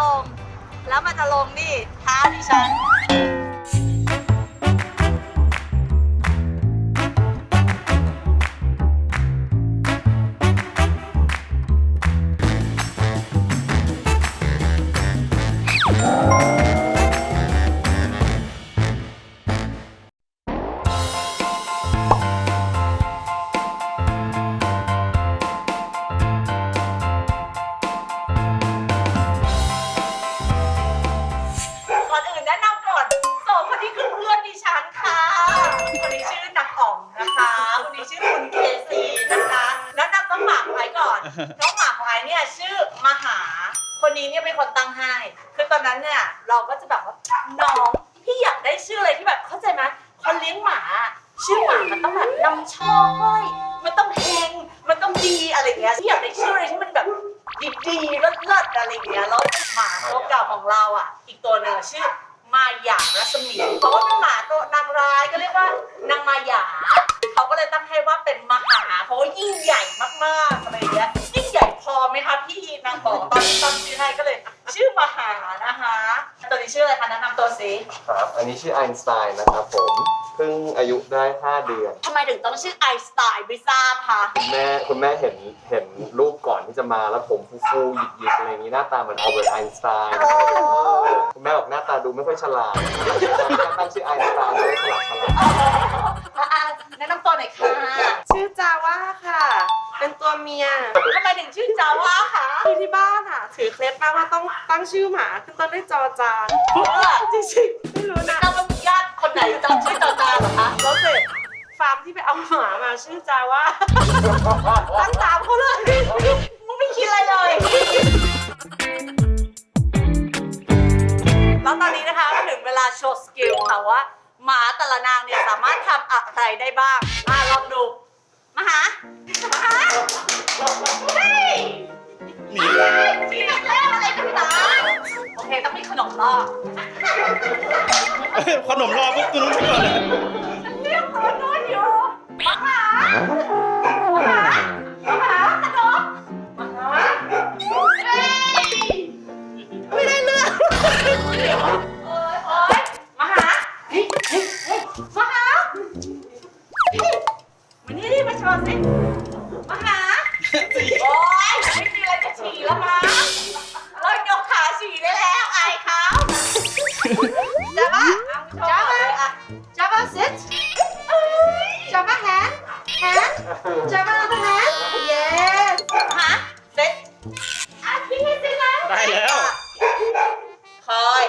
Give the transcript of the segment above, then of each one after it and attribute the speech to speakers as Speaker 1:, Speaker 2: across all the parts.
Speaker 1: ลง แล้วมันจะลงนี่เท้าดิฉัน ดีๆเลิศๆอะไรอย่างเงี้ยแล้วหมาตัวเก่าของเราอะ อีกตัวหนึ่งอะชื่อมาหยารัศมีเพราะว่าเป็นหมาตัวนางร้ายก็เรียกว่านางมาหยาเขาก็เลยตั้งให้ว่าเป็นมหาเพราะว่ายิ่งใหญ่มากๆอะไรอย่างเงี้ยยิ่งใหญ่พอไหมคะพี่นางบอกตอนตั้งชื่อให้ก็เลย ชื่อมหานะคะตัวนี้ชื่ออะไรคะแนะนำตัวสิ
Speaker 2: ครับ อันนี้ชื่อไอน์สไตน์นะครับผม เพิ่งอายุได้ 5 เดือน
Speaker 1: ทำไมถึงต้องชื่อไอน์สไตน์ไม่ทราบคะ
Speaker 2: คุณแม่คุณแม่เห็นเห็นรูปก่อนที่จะมาแล้วผมฟูๆหยิกๆอะไรอย่างนี้หน้าตาเหมือนอัลเบิร์ตไอน์สไตน์เออคุณแม่บอกหน้าตาดูไม่ค่อยฉลาดตั้งชื่อไอน์สไตน์เลยฉลาดฉลาด
Speaker 1: อะๆแนะนำตัวหน่อยค่ะ
Speaker 3: ชื่อจาว่าค่ะ เป็นตัวเมีย
Speaker 1: ทำไมถึงชื่อจาว่าคะ
Speaker 3: คือที่บ้านอะ ถือเคล็ดมากว่าต้องตั้งชื่อหมาขึ้นต้นด้วยจอจาน
Speaker 1: เพื่อ
Speaker 3: จริงๆไม่รู้นะ
Speaker 1: จำว่ามีญาติ คนไหนจำชื่อจาจาเหรอคะ
Speaker 3: แล้วเสร็จฟาร์มที่ไปเอาหมามาชื่อจาว่าตั้งตามเขาเลย
Speaker 1: มึงไม่คิดอะไรเลย แล้วตอนนี้นะคะถึงเวลาโชว์สกิลค่ะว่าหมาแต่ละนางเนี่ยสามารถทำอะไรได้บ้างมาลองดูมาหามาหาเฮ้ยหนีที่นักเล่นอะไรกันนะโอเคต้องมีขนมล่อ
Speaker 4: ขนมรอปุ๊บตัวนู้นก่อนเลย
Speaker 3: hand Java other hand yes
Speaker 1: หาเสร็จอะพี่ให้เสร็จแล้ว
Speaker 4: ได้แล้ว
Speaker 1: คอย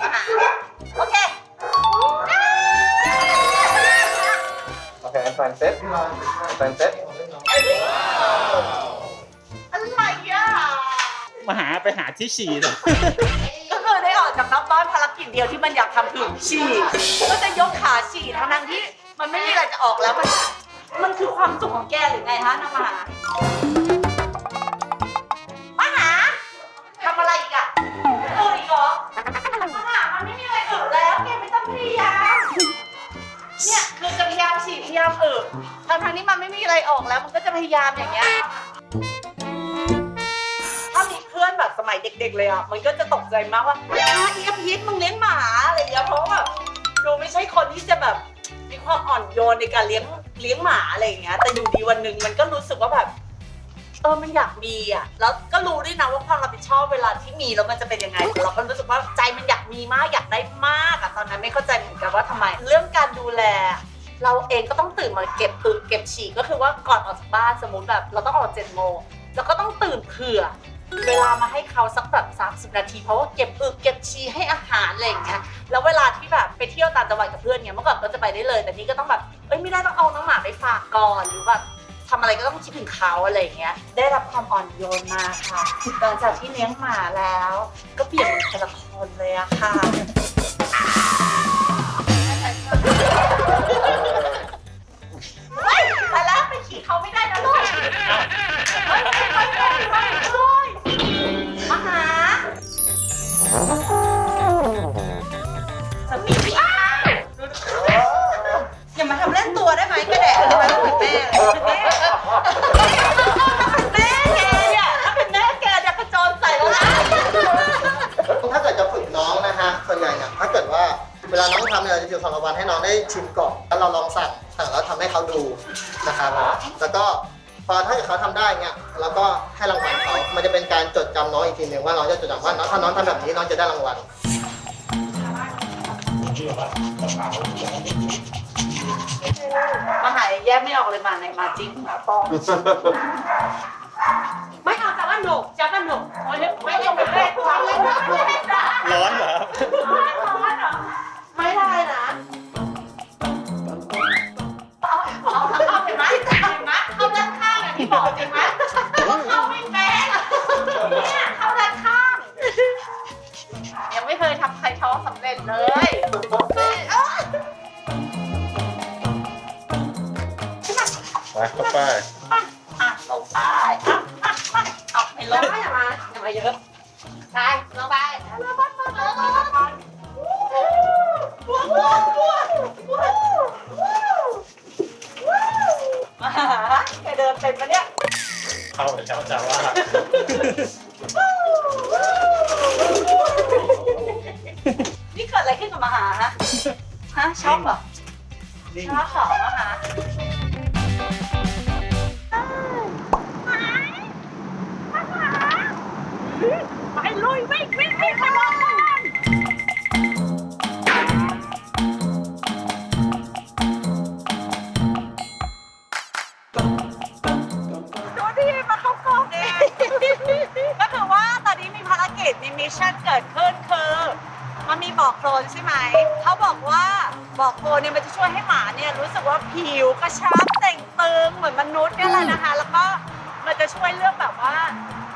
Speaker 1: มาหาโอเค
Speaker 2: โอเคแฟนเซ็ตแฟนเซ็ต
Speaker 1: อะไรอะ
Speaker 4: มาหาไปหาที่ฉี่เลย
Speaker 1: ก็คือได้ออกจากนอกบ้านภารกิจเดียวที่มันอยากทำคือฉี่ก็จะยก ไม่มีอะไรจะออกแล้วมันมันคือความสุขของแกหรือไงฮะนางมหามหาทำอะไรอีกอะเอออีกเหรอมหามันไม่มีอะไรอึแล้วแกไม่ต้องพยายามเนี่ยคือจะพยายามฉี่พยายามเอึทั้งทางๆที่มันไม่มีอะไรออกแล้วมันก็จะพยายามอย่างเงี้ยถ้ามีเพื่อนแบบสมัยเด็ก ๆ เลยอะมันก็จะตกใจมากว่าอ้าอีกพีทมึงเลี้ยงหมาอะไรอย่างเงี้ยเพราะว่าแบบดูไม่ใช่คนที่จะแบบ ความอ่อนโยนในการเลี้ยงเลี้ยงหมาอะไรอย่างเงี้ย แต่อยู่ดีวันหนึ่งมันก็รู้สึกว่าแบบเออมันอยากมีอะ แล้วก็รู้ด้วยนะว่าความรับผิดชอบเวลาที่มีแล้วมันจะเป็นยังไงเราก็รู้สึกว่าใจมันอยากมีมากอยากได้มากอะตอนนั้นไม่เข้าใจเหมือนกันว่าทำไม เรื่องการดูแล เราเองก็ต้องตื่นมาเก็บอึเก็บฉี่ก็คือว่าก่อนออกจากบ้านสมมติแบบ เราต้องออกเจ็ดโมงแล้วก็ต้องตื่นเผื่อ เวลามาให้เขาสักแบบ30 นาทีเพราะว่าเก็บอึเก็บชีให้อาหารอะไรอย่างเงี้ยแล้วเวลาที่ ไปเที่ยวต่างจังหวัดกับเพื่อนเงี้ยเมื่อก่อนก็จะไปได้เลย แต่นี่ก็ต้องแบบเอ้ยไม่ได้ต้องเอาน้องหมาไปฝากก่อนหรือแบบทำอะไรก็ต้องคิดถึงเขาอะไรอย่างเงี้ย ได้รับความอ่อนโยนมาค่ะหลังจากที่เลี้ยงหมาแล้ว ก็เปลี่ยนเป็นคนละคนเลยอะค่ะ เฮ้ยไปแล้วไปขี่เขาไม่ได้นะลูกเฮ้ยไปไปไปไปด้วยมาหา
Speaker 5: ชิมก่อนแล้วเราลองสั่งสั่งแล้วทำให้เขาดูนะครับแล้วก็พอถ้าเกิดเขาทำได้เนี่ยเราก็ให้รางวัลเขามันจะเป็นการจดจำน้องอีกทีหนึ่งว่าน้องจะจดจำว่าน้องถ้าน้องทำแบบนี้น้องจะได้รางวัล
Speaker 1: มาหายแยกไม่ออกเลยมาไหนมาจริงมาปลอม
Speaker 3: ไม่เอาแต่ว่าหนกจะว่าหนกไม่ได้ไม่ได้ไม่ได้
Speaker 1: ไม่
Speaker 4: ได้
Speaker 1: ช็อกเหรอ
Speaker 4: นิ่ง
Speaker 1: ช็อกเหรอมาหาไปลุยวิ่งวิ่งวิ่งไปเลยดูดิมาเข้ากองเองก็คือว่าตอนนี้มีภารกิจมีมิชชั่นเกิดขึ้นคือ มันมีบอกโคลนใช่ไหม เขาบอกว่า บอกโคลนเนี่ยมันจะช่วยให้หมาเนี่ยรู้สึกว่าผิวกระชับเต่งตึงเหมือนมนุษย์เนี่ยแหละนะคะ แล้วก็มันจะช่วยเรื่องแบบว่า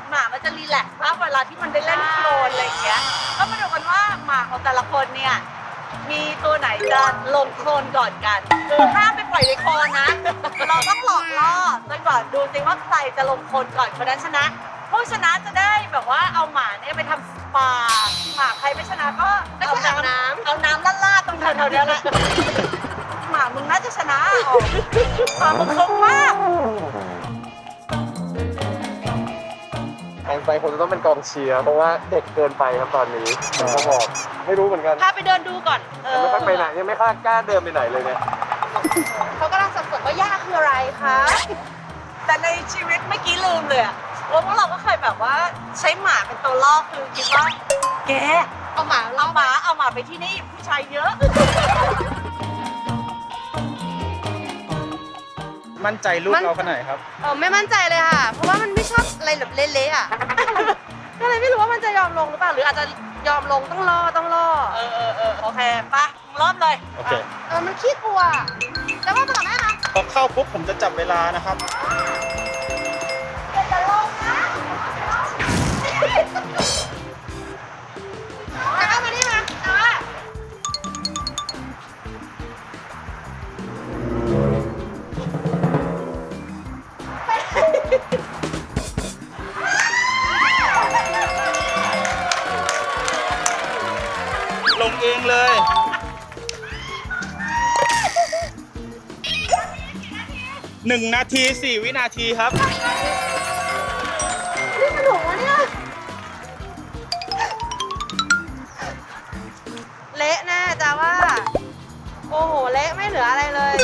Speaker 1: หมามันจะรีแลกซ์มากเวลาที่มันได้เล่นโคลนอะไรอย่างเงี้ยก็มาดูกันว่าหมาของแต่ละคนเนี่ยมีตัวไหนจะลงโคลนก่อนกันคือห้ามไปปล่อยในโคลนนะ เราต้องหลอกล่อจนกว่าดูสิว่าใครจะลงโคลนก่อนคนนั้นชนะ ผู้ชนะจะได้แบบว่าเอาหมาเนี่ยไปทำสปาหมาใครไม่ชนะก็เอาน้ำเอาน้ำลาดๆตรงแถวๆเนี้ยแหละหมามึงน่าจะชนะออกหมามึงคงมาก
Speaker 2: ไอน์สไตน์คงจะต้องเป็นกองเชียร์เพราะว่าเด็กเกินไปครับตอนนี้ผมก็บอกไม่รู้เหมือนกัน
Speaker 3: พาไปเดินดูก่อนเอ
Speaker 2: ยัง
Speaker 3: อ
Speaker 2: ไม่ค่อยไปไหนยังไม่ค่อยกล้าเดินไปไหนเลยเนี่ย
Speaker 3: เขากำลังสับสนว่ายากคืออะไรคะ
Speaker 1: แต่ในชีวิตเมื่อกี้ลืมเลยอะ ว่าพวกเราก็เคยแบบว่าใช้หมาเป็นตัวล่อคือคิดว่าแก
Speaker 3: เอาหมา
Speaker 1: เอา
Speaker 3: เล่า
Speaker 1: หมาเอาหมาไปที่นี่ผู้ชายเยอะ
Speaker 4: มั่นใจลูกเราขนาดไหนครับ
Speaker 3: เออไม่มั่นใจเลยค่ะ เพราะว่ามันไม่ชอบอะไรแบบเละๆอะ ก็เลยไม่รู้ว่ามันจะยอมลงหรือเปล่า หรืออาจจะยอมลงต้องรอต้องรอ
Speaker 1: เออเออเออโอเคปะเริ่มเลย
Speaker 4: โอเค
Speaker 3: เออมันขี้กลัว แต่ว่าต่อแม่นะ
Speaker 4: พอเข้าปุ๊บผมจะจับเวลานะครับ หนึ่งนาทีสี่วินาทีครับ
Speaker 3: นี่สนุกวะเนี่ยเละแน่จ้าว่า โอ้โห เละไม่เหลืออะไรเลย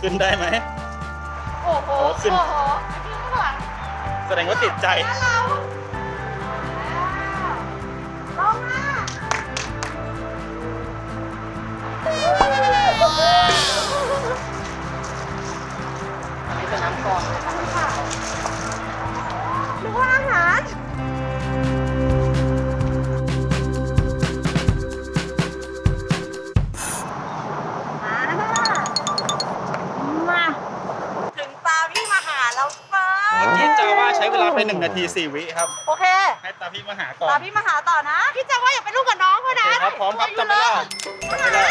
Speaker 4: ขึ้นได้ไหม
Speaker 3: โอ้โห
Speaker 4: ขึ้น
Speaker 3: โอ้โห
Speaker 4: แสดงว่าติดใจ
Speaker 3: แล้วเราลงมา
Speaker 1: ไม่เป็นน้ำก่อน
Speaker 3: นึกว่าอาหาร
Speaker 4: ช้เวลาไปหนึ่งนาทีสี่วิครับ
Speaker 1: โอเค
Speaker 4: ให้ตาพี่มาหาก่อน
Speaker 1: ตาพี่มาหาต่อนะ
Speaker 3: พี่จะว่าอย่าเป็นลูกกับน้องเขา
Speaker 4: โอ
Speaker 3: นะ
Speaker 4: เคครับพร้อมครับจับเวลาจับเวลา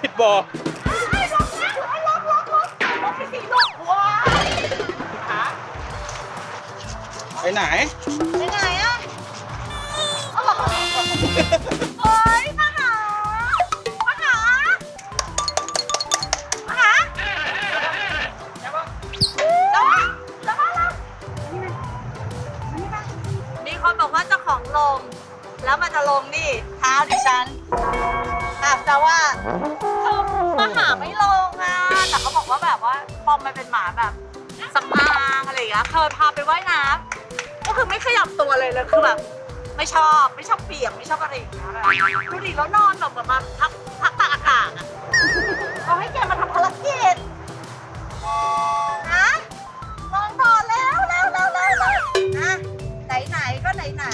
Speaker 4: ผิดบ่อไปไหน
Speaker 3: ไปไหนอะโอ๊ยมาหามาหามาหาแล้วก็แล้วก็แล้วก็มีคนบอกว่าเจ้าของลง แล้วมันจะลงนี่เท้าดิฉัน อาบจะว่าคือมาหาไม่ลงอะแต่เขาบอกว่าแบบว่าปอมมันเป็นหมาแบบสำอางอะไรอย่างเงี้ยเคยพาไปว่ายน้ำก็คือไม่ขยับตัวเลยเลยคือแบบไม่ชอบไม่ชอบเปียกไม่ชอบอะไรอย่างเงี้ยแบบดูดิแล้วนอนแบบแบบมาพักพักตากอากาศอะเขาให้แกมาทำภารกิจฮะลองนอนแล้วแล้วแล้วแล้วแล้วนะไหนไหนก็ไหนไหน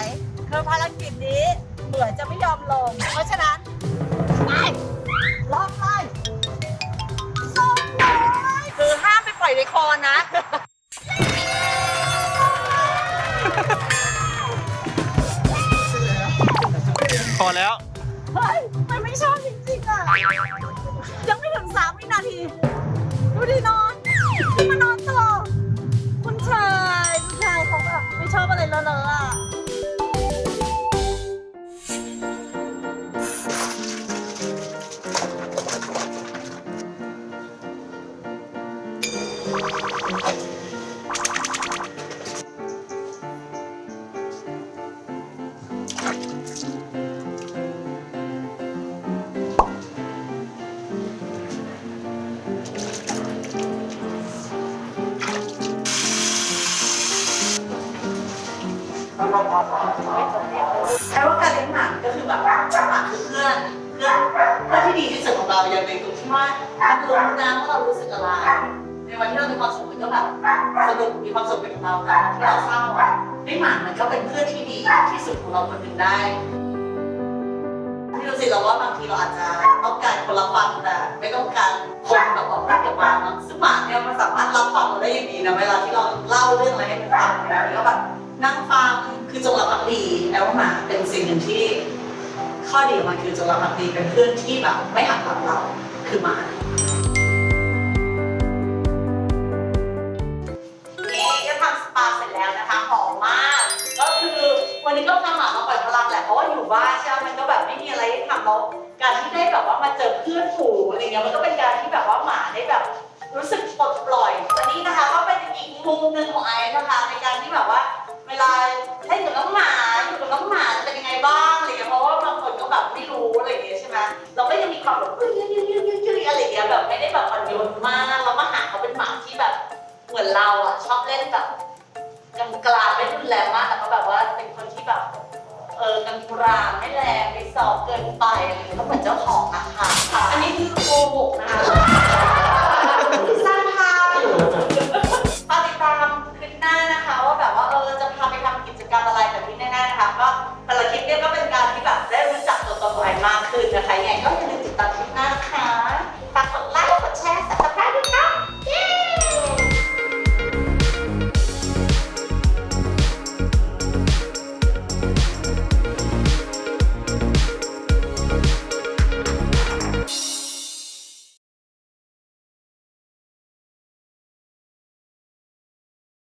Speaker 3: คือภารกิจนี้เหมือนจะไม่ยอมลง เพราะฉะนั้น คอนะ
Speaker 4: พอแล้ว
Speaker 3: อเพื่
Speaker 1: อนเพื่อนเพื่อนที่ดีที่สุดของเราอย่างในตรงที่ว่ามันรู้นะว่าเรารู้สึกอะไร ในวันที่เรามีความสุขมันก็แบบสนุกมีความสุขไปกับเราแต่ที่เราเศร้าอะไม่หมามันก็เป็นเพื่อนที่ดีที่สุดของเราคนหนึ่งได้ที่ดูสิเราว่าบางทีเราอาจจะต้องการคนรับฟังแต่ไม่ต้องการคนแบบว่าพูดกับมาเนะซึ่งหมาเนี่ยมันสามารถรับฟังเราได้อย่างดีนะเวลาที่เราเล่าเรื่องอะไรให้มันฟังแล้วก็แบบนั่งฟังคือจงรักภักดีแล้วหมาเป็นสิ่งหนึ่งที่ ข้อดีของมันคือจงรักภักดีเป็นเพื่อนที่แบบไม่หักหลังเราคือหมานี่ก็ทำสปาเสร็จแล้วนะคะหอมมาก ก็คือวันนี้ก็พาหมามาปล่อยพลังแหละเพราะว่าอยู่บ้านใช่ไหมมันก็แบบไม่มีอะไรให้ทำแล้วการที่ได้แบบว่ามาเจอเพื่อนฝูงอะไรเงี้ยมันก็เป็นการที่แบบว่าหมาได้แบบรู้สึกปลดปล่อยวันนี้นะคะก็เป็นอีกมุมหนึ่งของไอซ์นะคะในการที่แบบว่า เวลาเล่กับน้องหมาอยู่กับน้องหมาจะเป็นยังไงบ้าง แบบไม่รู้อะไรอย่างเงี้ยใช่ไหมเราก็ยังมีความแบบยื้ยยืดยืดยืดยืดยืดอะไรอย่างเงี้ยแบบไม่ได้แบบอ่อนโยนมากแล้วมาหาเขาเป็นหมาที่แบบเหมือนเราอะชอบเล่นแบบกลางกลางๆไม่รุนแรงมากแต่ก็แบบว่าเป็นคนที่แบบเออกำกรางไม่แรงไม่สอบเกินไปอะไรอย่างเงี้ยก็เหมือนเจ้าของอะค่ะอันนี้คือโกหกนะคะ